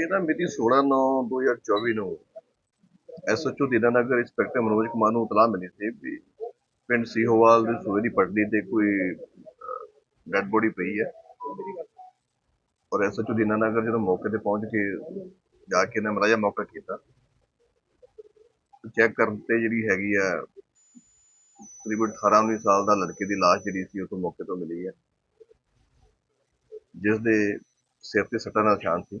ਇਹ ਨਾ ਮਿਤੀ 16/9/2024 ਨੂੰ ਐਸਐਚਓ ਦੀਨਾਨਗਰ ਇੰਸਪੈਕਟਰ ਮਨੋਜ ਕੁਮਾਰ ਨੂੰ ਇਤਲਾਹ ਮਿਲੀ ਸੀ ਵੀ ਪਿੰਡ ਸੀਹੋਵਾਲ ਦੇ ਸੂਏ ਦੀ ਪਟੜੀ ਤੇ ਕੋਈ ਡੈੱਡ ਬੋਡੀ ਪਈ ਹੈ। ਔਰ ਐਸਐਚਓ ਦੀਨਾਨਗਰ ਜਦੋਂ ਮੌਕੇ ਤੇ ਪਹੁੰਚ ਕੇ ਜਾ ਕੇ ਨੇ ਮਰਾਜਾ ਮੌਕਾ ਕੀਤਾ ਚੈੱਕ ਕਰਨ ਤੇ ਜਿਹੜੀ ਹੈਗੀ ਆ, ਤਕਰੀਬਨ 18 19 ਸਾਲ ਦਾ ਲੜਕੇ ਦੀ ਲਾਸ਼ ਜਿਹੜੀ ਸੀ ਉਸ ਮੌਕੇ ਤੋਂ ਮਿਲੀ ਹੈ। ਜਿਸ ਦੇ ਸਿਰ ਤੇ ਸੱਟਾਂ ਦਾ ਨਿਸ਼ਾਨ ਸੀ।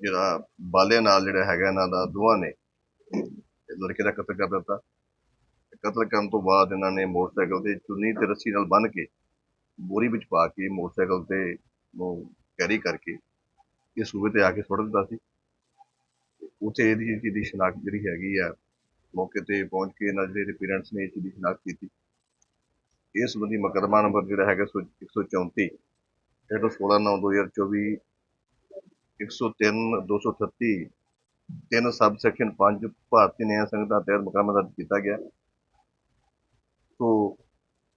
ਜਿਹੜਾ ਬਾਲਿਆਂ ਨਾਲ ਜਿਹੜਾ ਹੈਗਾ ਇਹਨਾਂ ਦਾ ਦੋਵਾਂ ਨੇ ਲੜਕੇ ਦਾ ਕਤਲ ਕਰ ਦਿੱਤਾ। ਕਤਲ ਕਰਨ ਤੋਂ ਬਾਅਦ ਇਹਨਾਂ ਨੇ ਮੋਟਰਸਾਈਕਲ ਤੇ ਚੁੰਨੀ ਤੇ ਰੱਸੀ ਨਾਲ ਬੰਨ੍ਹ ਕੇ ਬੋਰੀ ਵਿੱਚ ਪਾ ਕੇ ਮੋਟਰਸਾਈਕਲ ਤੇ ਨੂੰ ਕੈਰੀ ਕਰਕੇ ਇਹ ਸੂਬੇ ਤੇ ਆ ਕੇ ਸੁੱਟ ਦਿੱਤਾ ਸੀ। ਉੱਥੇ ਇਹਦੀ ਚੀਜ਼ ਦੀ ਸ਼ਨਾਖਤ ਜਿਹੜੀ ਹੈਗੀ ਆ, ਮੌਕੇ ਤੇ ਪਹੁੰਚ ਕੇ ਇਹਨਾਂ ਦੇ ਜਿਹੜੇ ਪੇਰੈਂਟਸ ਨੇ ਇਸ ਚੀਜ਼ ਦੀ ਸ਼ਨਾਖਤ ਕੀਤੀ। ਇਸ ਸੰਬੰਧੀ ਮੁਕੱਦਮਾ ਨੰਬਰ ਜਿਹੜਾ ਹੈਗਾ ਸੌ- 134 ਇਹ ਤੋਂ 16 9 2024 103 238 ਤਿੰਨ ਸਬ ਸੈਕਸ਼ਨ 5 ਭਾਰਤੀ ਨਿਆਂ ਸੰਹਿਤਾ ਤਹਿਤ ਮੁਕੱਦਮਾ ਦਰਜ ਕੀਤਾ ਗਿਆ। ਸੋ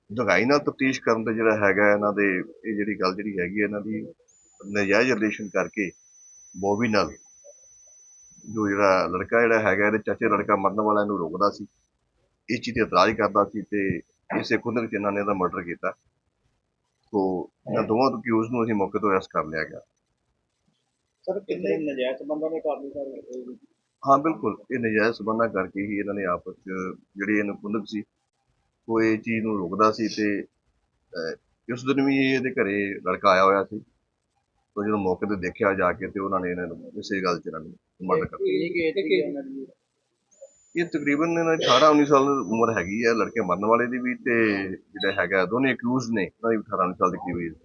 ਜਗਾਈ ਨਾਲ ਤਫਤੀਸ਼ ਕਰਨ ਤੇ ਜਿਹੜਾ ਹੈਗਾ ਇਹਨਾਂ ਦੇ, ਇਹ ਜਿਹੜੀ ਗੱਲ ਜਿਹੜੀ ਹੈਗੀ ਹੈ ਇਹਨਾਂ ਦੀ, ਨਜਾਇਜ਼ ਰਿਲੇਸ਼ਨ ਕਰਕੇ ਬੋਬੀ ਨਾਲ ਜੋ ਜਿਹੜਾ ਲੜਕਾ ਜਿਹੜਾ ਹੈਗਾ, ਇਹਦੇ ਚਾਚੇ ਲੜਕਾ ਮਰਨ ਵਾਲਾ ਇਹਨੂੰ ਰੋਕਦਾ ਸੀ। ਇਸ ਚੀਜ਼ ਤੇ ਇਤਰਾਜ਼ ਕਰਦਾ ਸੀ ਤੇ ਇਸੇ ਖੁਦ ਚ ਇਹਨਾਂ ਨੇ ਇਹਦਾ ਮਰਡਰ ਕੀਤਾ। ਸੋ ਇਹਨਾਂ ਦੋਵਾਂ ਤੋਂ ਅਕਿਊਜ਼ ਨੂੰ ਅਸੀਂ ਮੌਕੇ ਤੋਂ ਅਰੈਸਟ ਕਰ ਲਿਆ ਗਿਆ। ਸਰ ਕਿੰਨੇ ਨਜਾਇਜ਼ ਸੰਬੰਧਾਂ ਦੇ ਕਾਰਨ ਸਰ ਹਾਂ ਬਿਲਕੁਲ। ਇਹ ਨਜਾਇਜ਼ ਸਬੰਧਾਂ ਕਰਕੇ ਹੀ ਇਹਨਾਂ ਨੇ ਆਪਸ ਚ ਜਿਹੜੀ ਇਹਨੂੰ ਕੁੰਦਕ ਸੀ ਇਹ ਚੀਜ਼ ਨੂੰ ਰੋਕਦਾ ਸੀ ਤੇ ਅਹ, ਉਸ ਦਿਨ ਵੀ ਇਹਦੇ ਘਰੇ ਲੜਕਾ ਆਇਆ ਹੋਇਆ ਸੀ। ਤੋ ਜਦੋਂ ਮੌਕੇ ਤੇ ਦੇਖਿਆ ਜਾ ਕੇ ਤੇ ਉਹਨਾਂ ਨੇ ਇਹਨਾਂ ਨੂੰ ਇਸੇ ਗੱਲ ਚ ਇਹਨਾਂ ਨੂੰ ਮਰਡਰ ਕਰ ਕੁ ਇਹ ਤਕਰੀਬਨ ਇਹਨਾਂ ਦੀ 18 19 ਸਾਲ ਉਮਰ ਹੈਗੀ ਹੈ ਲੜਕੇ ਮਰਨ ਵਾਲੇ ਦੀ ਵੀ ਤੇ ਜਿਹੜਾ ਹੈਗਾ ਦੋਨੇ ਅਕਿਊਜ਼ ਨੇ। ਉਹਨਾਂ ਦੀ ਵੀ 18 19 ਸਾਲ ਦੀ ਕਰੀਬ age